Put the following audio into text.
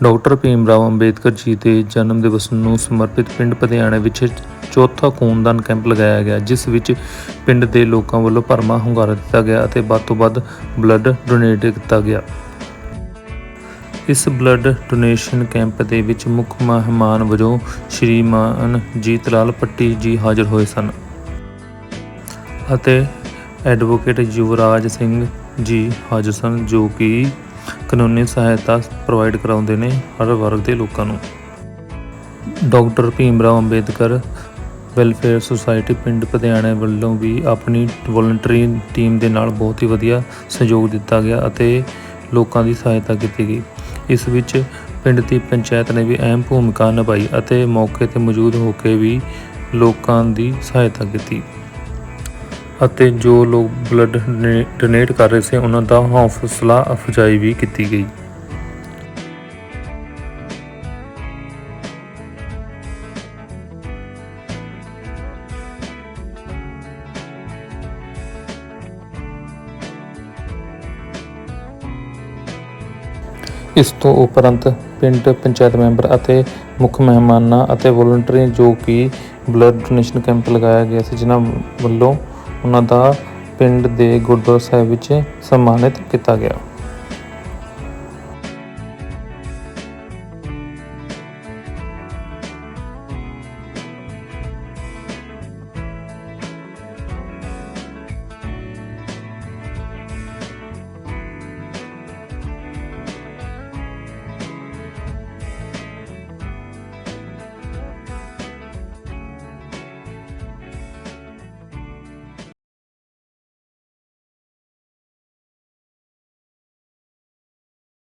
Doctor Bhim Rao Ambedkar ji ਦੇ ਜਨਮ ਦਿਵਸ ਨੂੰ ਸਮਰਪਿਤ ਪਿੰਡ ਪਧਿਆਣਾ ਵਿੱਚ ਚੌਥਾ ਖੂਨਦਾਨ ਕੈਂਪ ਲਗਾਇਆ ਗਿਆ, ਜਿਸ ਵਿੱਚ ਪਿੰਡ ਦੇ ਲੋਕਾਂ ਵੱਲੋਂ ਭਰਮਾ ਹੁੰਗਾਰਾ ਦਿੱਤਾ ਗਿਆ ਅਤੇ ਵੱਧ ਤੋਂ ਵੱਧ ਬਲੱਡ ਡੋਨੇਟ ਕੀਤਾ ਗਿਆ। ਇਸ ਬਲੱਡ ਡੋਨੇਸ਼ਨ ਕੈਂਪ ਦੇ ਵਿੱਚ ਮੁੱਖ ਮਹਿਮਾਨ ਵਜੋਂ ਸ਼੍ਰੀਮਾਨ ਜੀਤ ਲਾਲ ਪੱਟੀ ਜੀ ਹਾਜ਼ਰ ਹੋਏ ਸਨ ਅਤੇ ਐਡਵੋਕੇਟ ਯੁਵਰਾਜ ਸਿੰਘ ਜੀ ਹਾਜ਼ਰ ਸਨ, ਜੋ ਕਿ ਕਾਨੂੰਨੀ ਸਹਾਇਤਾ ਪ੍ਰੋਵਾਈਡ ਕਰਾਉਂਦੇ ਨੇ ਹਰ ਵਰਗ ਦੇ ਲੋਕਾਂ ਨੂੰ। Doctor Bhim Rao Ambedkar welfare society ਪਿੰਡ ਪਧਿਆਣਾ ਵੱਲੋਂ ਵੀ ਆਪਣੀ ਵੋਲੰਟਰੀ ਟੀਮ ਦੇ ਨਾਲ ਬਹੁਤ ਹੀ ਵਧੀਆ ਸਹਿਯੋਗ ਦਿੱਤਾ ਗਿਆ ਅਤੇ ਲੋਕਾਂ ਦੀ ਸਹਾਇਤਾ ਕੀਤੀ ਗਈ। ਇਸ ਵਿੱਚ ਪਿੰਡ ਦੀ ਪੰਚਾਇਤ ਨੇ ਵੀ ਅਹਿਮ ਭੂਮਿਕਾ ਨਿਭਾਈ ਅਤੇ ਮੌਕੇ ਤੇ ਮੌਜੂਦ ਹੋ ਕੇ ਵੀ ਲੋਕਾਂ ਦੀ ਸਹਾਇਤਾ ਕੀਤੀ। ਅਤੇ ਜੋ ਲੋਕ ਬਲੱਡ ਡੋਨੇਟ ਕਰ ਰਹੇ ਸੀ, ਉਹਨਾਂ ਦਾ ਹੌਸਲਾ ਅਫਜ਼ਾਈ ਵੀ ਕੀਤੀ ਗਈ। ਇਸ ਤੋਂ ਉਪਰੰਤ ਪਿੰਡ ਪੰਚਾਇਤ ਮੈਂਬਰ ਅਤੇ ਮੁੱਖ ਮਹਿਮਾਨਾਂ ਅਤੇ ਵੋਲੰਟਰੀ ਜੋ ਕਿ ਬਲੱਡ ਡੋਨੇਸ਼ਨ ਕੈਂਪ ਲਗਾਇਆ ਗਿਆ ਸੀ, ਜਿਨ੍ਹਾਂ ਵੱਲੋਂ ਉਹਨਾਂ ਦਾ ਪਿੰਡ ਦੇ ਗੁਰਦੁਆਰਾ ਸਾਹਿਬ ਵਿੱਚ ਸਨਮਾਨਿਤ ਕੀਤਾ ਗਿਆ।